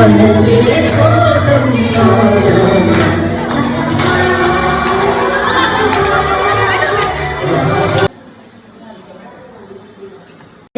私にとって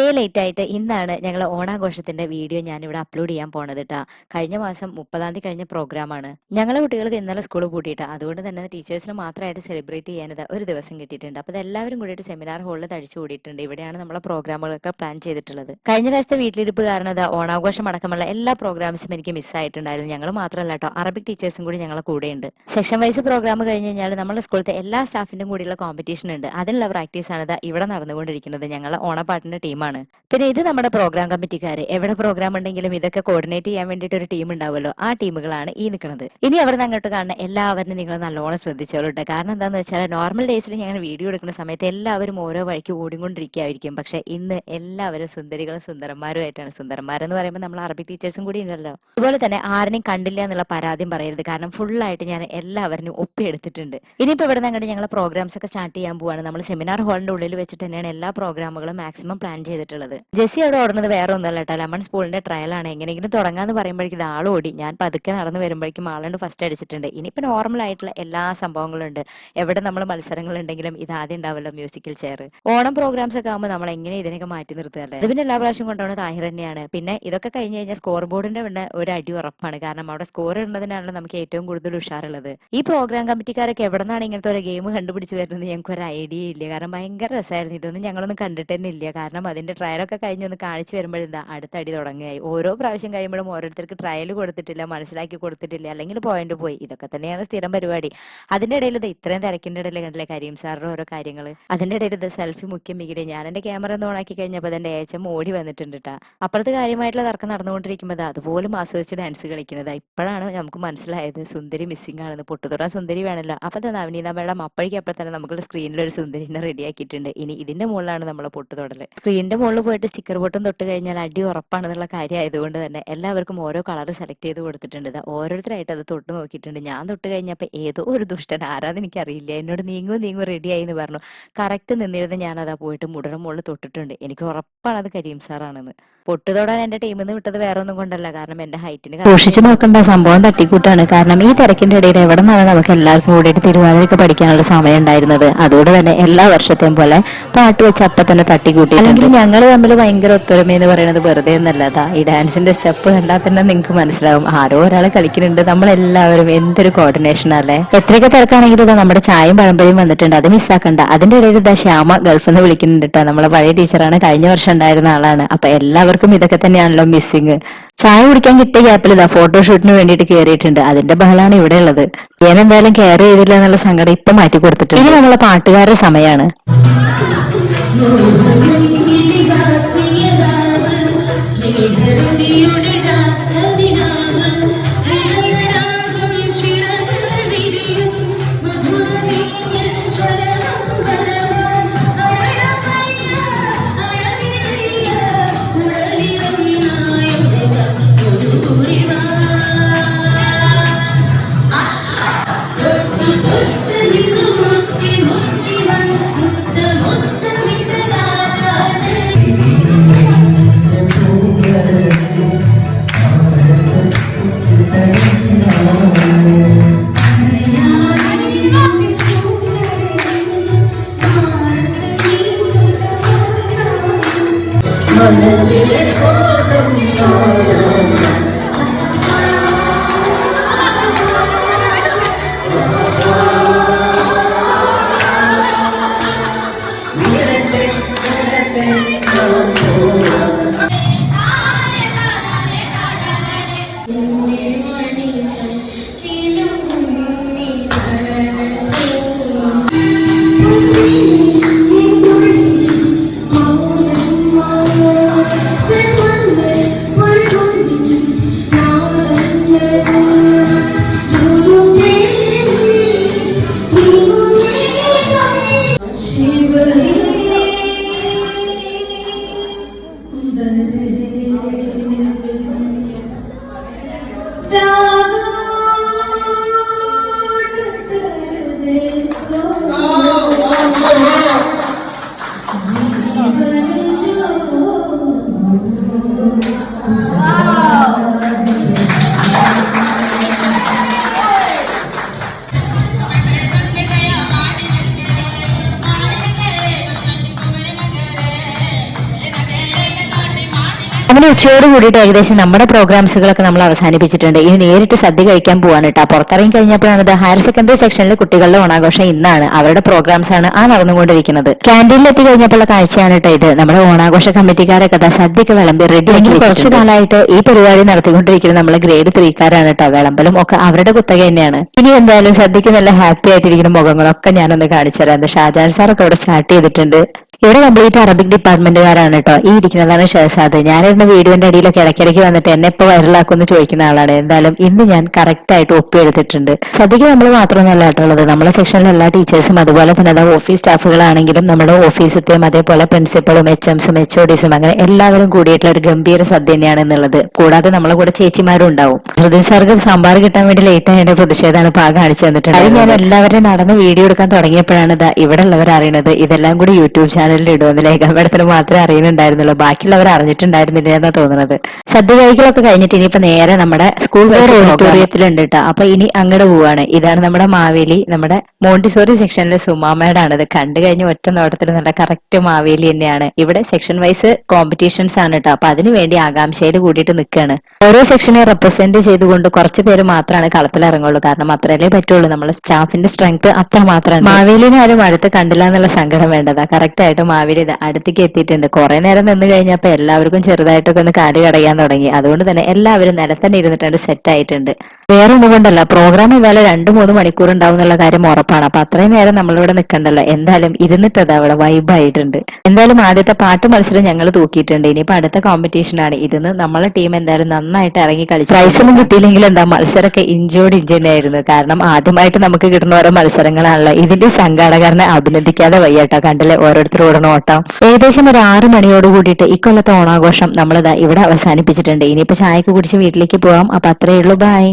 ഇതേ ലേറ്റ് ആയിട്ട് ഇന്നാണ് ഞങ്ങൾ ഓണാഘോഷത്തിന്റെ വീഡിയോ ഞാൻ ഞാനിവിടെ അപ്ലോഡ് ചെയ്യാൻ പോണത് കേട്ടോ കഴിഞ്ഞ മാസം മുപ്പതാം തീയതി കഴിഞ്ഞ പ്രോഗ്രാമാണ്. ഞങ്ങളെ കുട്ടികൾക്ക് ഇന്നലെ സ്കൂൾ പൂട്ടിയിട്ട്. അതുകൊണ്ട് തന്നെ ടീച്ചേഴ്സിന് മാത്രമായിട്ട് സെലിബ്രേറ്റ് ചെയ്യാനത് ഒരു ദിവസം കിട്ടിയിട്ടുണ്ട്. അപ്പോൾ എല്ലാവരും കൂടിയിട്ട് സെമിനാർ ഹാളിൽ തടിച്ചു കൂടിയിട്ടുണ്ട്. ഇവിടെയാണ് നമ്മളെ പ്രോഗ്രാമുകളൊക്കെ പ്ലാൻ ചെയ്തിട്ടുള്ളത്. കഴിഞ്ഞ പ്രാവശ്യത്തെ വീട്ടിലിരിപ്പ് കാരണം അത് ഓണാഘോഷം അടക്കമുള്ള എല്ലാ പ്രോഗ്രാംസും എനിക്ക് മിസ്സായിട്ടുണ്ടായിരുന്നു ഞങ്ങൾ മാത്രമല്ല കേട്ടോ അറബിക് ടീച്ചേഴ്സും കൂടി ഞങ്ങളെ കൂടെയുണ്ട്. സെക്ഷൻ വൈസ് പ്രോഗ്രാം കഴിഞ്ഞ് കഴിഞ്ഞാൽ നമ്മുടെ സ്കൂളിലെ എല്ലാ സ്റ്റാഫിന്റെ കൂടിയുള്ള കോമ്പറ്റീഷൻ ഉണ്ട്. അതിനുള്ള പ്രാക്ടീസ് ആണ് ഇവിടെ നടന്നുകൊണ്ടിരിക്കുന്നത് ഞങ്ങൾ ഓണപ്പാട്ടിന്റെ ടീമാണ് പിന്നെ ഇത് നമ്മുടെ പ്രോഗ്രാം കമ്മിറ്റിക്കാർ എവിടെ പ്രോഗ്രാം ഉണ്ടെങ്കിലും ഇതൊക്കെ കോർഡിനേറ്റ് ചെയ്യാൻ വേണ്ടിയിട്ട് ഒരു ടീം ഉണ്ടാവുമല്ലോ. ആ ടീമുകളാണ് ഈ നിൽക്കുന്നത്. ഇനി അവിടെ അങ്ങോട്ട് കാണുന്ന എല്ലാവരും നിങ്ങൾ നല്ലോണം ശ്രദ്ധിച്ചോളൂ കേട്ടോ കാരണം എന്താണെന്ന് വെച്ചാൽ നോർമൽ ഡേയ്സിൽ ഞങ്ങൾ വീഡിയോ എടുക്കുന്ന സമയത്ത് എല്ലാവരും ഓരോ വഴിക്ക് ഓടിക്കൊണ്ടിരിക്കുകയായിരിക്കും. പക്ഷെ ഇന്ന് എല്ലാവരും സുന്ദരികളും സുന്ദരന്മാരുമായിട്ടാണ് സുന്ദരന്മാരെന്ന് പറയുമ്പോൾ നമ്മൾ അറബി ടീച്ചേഴ്സും കൂടി ഉണ്ടല്ലോ. അതുപോലെ തന്നെ ആരെയും കണ്ടില്ല എന്നുള്ള പരാതിയും പറയരുത്. കാരണം ഫുള്ളായിട്ട് ഞാൻ എല്ലാവരും ഒപ്പിയെടുത്തിട്ടുണ്ട്. ഇനിയിപ്പോൾ ഇവിടെ നിന്ന് അങ്ങോട്ട് ഞങ്ങൾ പ്രോഗ്രാംസ് ഒക്കെ സ്റ്റാർട്ട് ചെയ്യാൻ പോവാണ്. നമ്മൾ സെമിനാർ ഹാളിന്റെ ഉള്ളിൽ വെച്ചിട്ട് തന്നെയാണ് എല്ലാ പ്രോഗ്രാമുകളും മാക്സിമം പ്ലാൻ ചെയ്തിട്ടുള്ളത്. ജെസ്സി അവിടെ ഓടുന്നത് വേറെ ഒന്നല്ല കേട്ടോ. ലെമൺ സ്പൂളിന്റെ ആണ്. എങ്ങനെയെങ്കിലും തുടങ്ങാന്ന് പറയുമ്പോഴേക്കും ഇത് ആൾ ഓടി. ഞാൻ പതുക്കെ നടന്ന് വരുമ്പോഴേക്കും ആളുണ്ട് ഫസ്റ്റ് അടിച്ചിട്ടുണ്ട്. ഇനിയിപ്പോൾ നോർമൽ ആയിട്ടുള്ള എല്ലാ സംഭവങ്ങളും ഉണ്ട്. എവിടെ നമ്മൾ മത്സരങ്ങൾ ഉണ്ടെങ്കിലും ഇത് ആദ്യം ഉണ്ടാവല്ലോ മ്യൂസിക്കൽ ചെയർ ഓണം പ്രോഗ്രാംസ് ഒക്കെ ആകുമ്പോൾ നമ്മൾ എങ്ങനെ ഇതിനൊക്കെ മാറ്റി നിർത്തുകയല്ലേ ഇത് പിന്നെ എല്ലാ പ്രാവശ്യം കൊണ്ടുപോകുന്ന താഹിർ തന്നെയാണ്. പിന്നെ ഇതൊക്കെ കഴിഞ്ഞ് കഴിഞ്ഞാൽ സ്കോർ ബോർഡിന്റെ പിന്നെ ഒരു അടി ഉറപ്പാണ്. കാരണം അവിടെ സ്കോർ ഇടുന്നതിനാണല്ലോ നമുക്ക് ഏറ്റവും കൂടുതൽ ഉഷാറുള്ളത്. ഈ പ്രോഗ്രാം കമ്മിറ്റിക്കാരൊക്കെ എവിടെ നിന്നാണ് ഇങ്ങനത്തെ ഒരു ഗെയിം കണ്ടുപിടിച്ച് വരുന്നത് ഞങ്ങൾക്ക് ഒരു ഐഡിയ ഇല്ല. കാരണം ഭയങ്കര രസമായിരുന്നു ഇതൊന്നും ഞങ്ങളൊന്നും കണ്ടിട്ട് തന്നെ ഇല്ല. കാരണം അതിന്റെ ട്രയലൊക്കെ കഴിഞ്ഞ് ഒന്ന് കാണിച്ചു വരുമ്പോഴെന്താ അടുത്ത അടി തുടങ്ങിയായി ഓരോ പ്രാവശ്യം കഴിയുമ്പോഴും ഓരോരുത്തർക്ക് ട്രയൽ കൊടുത്തിട്ടില്ല മനസ്സിലാക്കി കൊടുത്തിട്ടില്ല അല്ലെങ്കിൽ പോയിന്റ് പോയി. ഇതൊക്കെ തന്നെയാണ് സ്ഥിരം പരിപാടി. അതിന്റെ ഇടയിൽ ഇത് ഇത്രയും തിരക്കിന്റെ ഇടയിൽ കണ്ടില്ലേ കരീം സാറിന്റെ ഓരോ കാര്യങ്ങൾ അതിന്റെ ഇടയിൽ ഇത് സെൽഫി മുഖ്യം മികിലെ ഞാൻ എന്റെ ക്യാമറ ഒന്ന് ഓണാക്കി കഴിഞ്ഞപ്പോൾ എന്റെ ഏച്ചം ഓടി വന്നിട്ടുണ്ട് കേട്ടാ അപ്പുറത്ത് കാര്യമായിട്ടുള്ള തർക്കം നടന്നുകൊണ്ടിരിക്കുമ്പോൾ അതുപോലും ആസ്വദിച്ച് ഡാൻസ് കളിക്കുന്നത്. ഇപ്പോഴാണ് നമുക്ക് മനസ്സിലായത് സുന്ദരി മിസ്സിംഗ് ആണെന്ന്. പൊട്ടുതുറ സുന്ദരി വേണമല്ലോ. അപ്പൊ തന്നെ നവനീത മേഡം അപ്പോഴേക്കും അപ്പോൾ തന്നെ നമുക്ക് സ്ക്രീനിൽ ഒരു സുന്ദരിനെ റെഡിയാക്കിയിട്ടുണ്ട് ഇനി ഇതിന്റെ മുകളിലാണ് നമ്മളെ പൊട്ടു തൊടൽ സ്ക്രീനിന്റെ മുകളിൽ പോയിട്ട് സ്റ്റിക്കർ ബോട്ടും തൊട്ട് കഴിഞ്ഞാൽ അടി ഉറപ്പാണെന്നുള്ള കാര്യം ആയതുകൊണ്ട് തന്നെ എല്ലാവർക്കും ഓരോ കളർ സെലക്ട് ചെയ്ത് കൊടുത്തിട്ടുണ്ട്. ഓരോരുത്തരായിട്ട് അത് തൊട്ട് നോക്കിയിട്ടുണ്ട്. ഞാൻ തൊട്ട് കഴിഞ്ഞപ്പോൾ ഏതോ ഒരു ദുഷ്ടൻ ആരാന്ന് എനിക്കറിയില്ല. എന്നോട് നീങ്ങും നീങ്ങും റെഡി ആയി എന്ന് പറഞ്ഞു. കറക്റ്റ് നിന്നിരുന്ന് ഞാൻ അതാ പോയിട്ട് മുടന മുകളിൽ തൊട്ടിട്ടുണ്ട്. എനിക്ക് ഉറപ്പാണ് അത് കരീം സാറാണെന്ന് പൊട്ടു തൊടാൻ എന്റെ ടീമിൽ നിന്ന് വിട്ടത് വേറെ ഒന്നും കൊണ്ടല്ല. കാരണം എന്റെ ഹൈറ്റിന് സൂക്ഷിച്ചു നോക്കേണ്ട. സംഭവം തട്ടിക്കൂട്ടാണ്. കാരണം ഈ തിരക്കിന്റെ ഇടയിൽ എവിടെ നിന്നാണ് നമുക്ക് എല്ലാവർക്കും കൂടിയിട്ട് തിരുവാതിരക്ക് പഠിക്കാനുള്ള സമയം ഉണ്ടായിരുന്നത്? അതുകൊണ്ട് തന്നെ എല്ലാ വർഷത്തെയും പോലെ പാട്ട് വെച്ച് അപ്പൊ തന്നെ തട്ടിക്കൂട്ടി അല്ലെങ്കിൽ ഞങ്ങൾ തമ്മിൽ ഭയങ്കര ഒത്തൊരുമ എന്ന് പറയുന്നത് വെറുതെ ഒന്നല്ലതാ ഈ ഡാൻസിന്റെ സ്റ്റെപ്പ് കണ്ടാൽ തന്നെ നിങ്ങൾക്ക് മനസ്സിലാവും. ആരോ ഒരാൾ കളിക്കുന്നുണ്ട്. നമ്മളെല്ലാവരും എന്തൊരു കോർഡിനേഷൻ അല്ലേ എത്രയൊക്കെ തിരക്കാണെങ്കിലും ഇതാ നമ്മുടെ ചായയും പഴമ്പഴയും വന്നിട്ടുണ്ട്. അത് മിസ്സാക്കണ്ട അതിന്റെ ഇടയിൽ ഇതാ ശ്യാമ ഗൾഫിൽ നിന്ന് വിളിക്കുന്നുണ്ട് കേട്ടോ നമ്മളെ പഴയ ടീച്ചറാണ് കഴിഞ്ഞ വർഷം ഉണ്ടായിരുന്ന ആളാണ്. അപ്പൊ എല്ലാവർക്കും ഇതൊക്കെ തന്നെയാണല്ലോ മിസ്സിങ് ചായ കുടിക്കാൻ കിട്ടിയ ഗ്യാപ്പിൽ ഇതാ ഫോട്ടോഷൂട്ടിന് വേണ്ടിയിട്ട് കയറിയിട്ടുണ്ട് അതിന്റെ ബഹളാണ് ഇവിടെ ഉള്ളത്. ഞാൻ കെയർ ചെയ്തില്ല എന്നുള്ള സങ്കടം ഇപ്പൊ മാറ്റി കൊടുത്തിട്ടുണ്ട്. ഇനി നമ്മളെ പാട്ടുകാരുടെ സമയമാണ് Yeah. അങ്ങനെ ഉച്ചയോട് കൂടിയിട്ട് ഏകദേശം നമ്മുടെ പ്രോഗ്രാംസുകളൊക്കെ നമ്മൾ അവസാനിപ്പിച്ചിട്ടുണ്ട്. ഇനി നേരിട്ട് സദ്യ കഴിക്കാൻ പോവാണ് കേട്ടോ പുറത്തിറങ്ങി കഴിഞ്ഞപ്പോഴാണ് ഇത് ഹയർ സെക്കൻഡറി സെക്ഷനിലെ കുട്ടികളുടെ ഓണാഘോഷം ഇന്നാണ്. അവരുടെ പ്രോഗ്രാംസ് ആണ് ആ നടന്നുകൊണ്ടിരിക്കുന്നത്. ക്യാന്റീനിൽ എത്തി കഴിഞ്ഞപ്പോഴുള്ള കാഴ്ചയാണ് കേട്ടോ ഇത്. നമ്മുടെ ഓണാഘോഷ കമ്മിറ്റിക്കാരൊക്കെ സദ്യക്ക് വിളമ്പി റെഡി ആക്കി കുറച്ചു കാലമായിട്ട് ഈ പരിപാടി നടത്തിക്കൊണ്ടിരിക്കുന്നത് നമ്മൾ ഗ്രേഡ് ത്രീക്കാരാണ് കേട്ടോ വിളമ്പലും. ഒക്കെ അവരുടെ കുത്തക തന്നെയാണ്. ഇനി എന്തായാലും സദ്യക്ക് നല്ല ഹാപ്പി ആയിട്ടിരിക്കുന്ന മുഖങ്ങളൊക്കെ ഞാനൊന്ന് കാണിച്ചു തരാം. ഷാജാൻ സാറൊക്കെ ഇവിടെ സ്റ്റാർട്ട് ചെയ്തിട്ടുണ്ട്. ഇവിടെ കംപ്ലീറ്റ് അറബിക് ഡിപ്പാർട്ട്മെന്റുകാരാണ് കേട്ടോ ഈ ഇരിക്കുന്നതാണ് ഷഹസാദ്. ഞാനിരുന്ന വീഡിയോന്റെ അടിയിലൊക്കെ ഇടയ്ക്കിടയ്ക്ക് വന്നിട്ട് എന്നെ ഇപ്പൊ വൈറലാക്കുമെന്ന് ചോദിക്കുന്ന ആളാണ്. എന്തായാലും ഇന്ന് ഞാൻ കറക്റ്റ് ആയിട്ട് ഒപ്പിയെടുത്തിട്ടുണ്ട് സദ്യക്ക് നമ്മൾ മാത്രമല്ല കേട്ടുള്ളത് നമ്മുടെ സെക്ഷനിലെ എല്ലാ ടീച്ചേഴ്സും അതുപോലെ തന്നെ ഓഫീസ് സ്റ്റാഫുകളാണെങ്കിലും നമ്മുടെ ഓഫീസത്തെയും അതേപോലെ പ്രിൻസിപ്പളും എച്ച് എംസും എച്ച് ഒഡീസും അങ്ങനെ എല്ലാവരും കൂടിയിട്ടുള്ള ഒരു ഗംഭീര സദ്യ തന്നെയാണ് എന്നുള്ളത്. കൂടാതെ നമ്മളെ കൂടെ ചേച്ചിമാരും ഉണ്ടാവും. ഹൃദയ സാർക്ക് സാമ്പാർ കിട്ടാൻ വേണ്ടി ലേറ്റ് ആയതിന്റെ പ്രതിഷേധമാണ് പാ കാണിച്ചു തന്നിട്ടുണ്ട് അത് ഞാൻ എല്ലാവരും നടന്ന് വീഡിയോ എടുക്കാൻ തുടങ്ങിയപ്പോഴാണ് ഇതാ ഇവിടെ ഉള്ളവർ അറിയണത് ഇതെല്ലാം കൂടി യൂട്യൂബ് ചാനലിൽ ഇടുമെന്ന് ലേഖ മേഡത്തിന് മാത്രമേ അറിയുന്നുണ്ടായിരുന്നുള്ളൂ. ബാക്കിയുള്ളവർ അറിഞ്ഞിട്ടുണ്ടായിരുന്നില്ല എന്നാ തോന്നുന്നത് സദ്യ കഴിക്കലൊക്കെ കഴിഞ്ഞിട്ട് ഇനിയിപ്പോ നേരെ നമ്മുടെ സ്കൂൾ ഓഡിറ്റോറിയത്തിലുണ്ട് കേട്ടോ അപ്പൊ ഇനി അങ്ങോട്ട് പോവാണ്. ഇതാണ് നമ്മുടെ മാവേലി നമ്മുടെ മോണ്ടിസോറി സെക്ഷനിലെ സുമാമയുടെ ഇത് കണ്ടു കഴിഞ്ഞ ഒറ്റ നോട്ടത്തിൽ നല്ല കറക്റ്റ് മാവേലി തന്നെയാണ്. ഇവിടെ സെക്ഷൻ വൈസ് കോമ്പറ്റീഷൻസ് ആണ് കേട്ടോ അപ്പൊ അതിനു വേണ്ടി ആകാംക്ഷയിൽ കൂടിയിട്ട് നിൽക്കുകയാണ് ഓരോ സെക്ഷനെ റെപ്രസെന്റ് ചെയ്തുകൊണ്ട് കുറച്ച് പേര് മാത്രമാണ് കളത്തിൽ ഇറങ്ങുള്ളൂ. കാരണം അത്രയല്ലേ പറ്റുള്ളൂ. നമ്മുടെ സ്റ്റാഫിന്റെ സ്ട്രെങ്ത് അത്ര മാത്രമാണ് മാവേലിനെ ആരും അടുത്ത് കണ്ടില്ല എന്നുള്ള സങ്കടം വേണ്ടതാ. കറക്റ്റ് ആയിട്ട് മാവേലി ഇത് അടുത്തേക്ക് എത്തിയിട്ടുണ്ട്. കുറെ നേരം നിന്ന് കഴിഞ്ഞപ്പോ എല്ലാവർക്കും ചെറുതായിട്ടൊക്കെ ഒന്ന് കാൽ കടയാൻ തുടങ്ങി. അതുകൊണ്ട് തന്നെ എല്ലാവരും നിലത്തന്നെ ഇരുന്നിട്ടുണ്ട് സെറ്റ് ആയിട്ടുണ്ട്. വേറെ ഒന്നുകൊണ്ടല്ല പ്രോഗ്രാം ഏതായാലും രണ്ടു മൂന്ന് മണിക്കൂർ ഉണ്ടാവും എന്നുള്ള കാര്യം ഉറപ്പാണ്. അപ്പൊ അത്രയും നേരം നമ്മളിവിടെ നിൽക്കണ്ടല്ലോ എന്തായാലും ഇരുന്നിട്ടത് അവിടെ വൈബായിട്ടുണ്ട് എന്തായാലും ആദ്യത്തെ പാട്ട് മത്സരം ഞങ്ങൾ തൂക്കിയിട്ടുണ്ട്. ഇനിയിപ്പോ അടുത്ത കോമ്പറ്റീഷൻ ആണ്. ഇതിന്ന് നമ്മളെ ടീം എന്തായാലും നന്നായിട്ട് ഇറങ്ങി കളിച്ചു പ്രൈസൊന്നും കിട്ടിയില്ലെങ്കിൽ എന്താ മത്സരമൊക്കെ ഇഞ്ചോട് ഇഞ്ച് തന്നെയായിരുന്നു കാരണം ആദ്യമായിട്ട് നമുക്ക് കിട്ടുന്ന ഓരോ മത്സരങ്ങളാണല്ലോ. ഇതിന്റെ സംഘാടകരനെ അഭിനന്ദിക്കാതെ വയ്യട്ടോ കണ്ടില്ലേ? ഓരോരുത്തർ ഓടണ ഓട്ടം ഏകദേശം ഒരു ആറ് മണിയോട് കൂടിയിട്ട് ഇക്കൊല്ലത്തെ ഓണാഘോഷം നമ്മളിതാ ഇവിടെ അവസാനിപ്പിച്ചിട്ടുണ്ട്. ഇനിയിപ്പോ ചായക്ക് കുടിച്ച് വീട്ടിലേക്ക് പോവാം. അപ്പൊ അത്രേ ഉള്ളൂ. ബൈ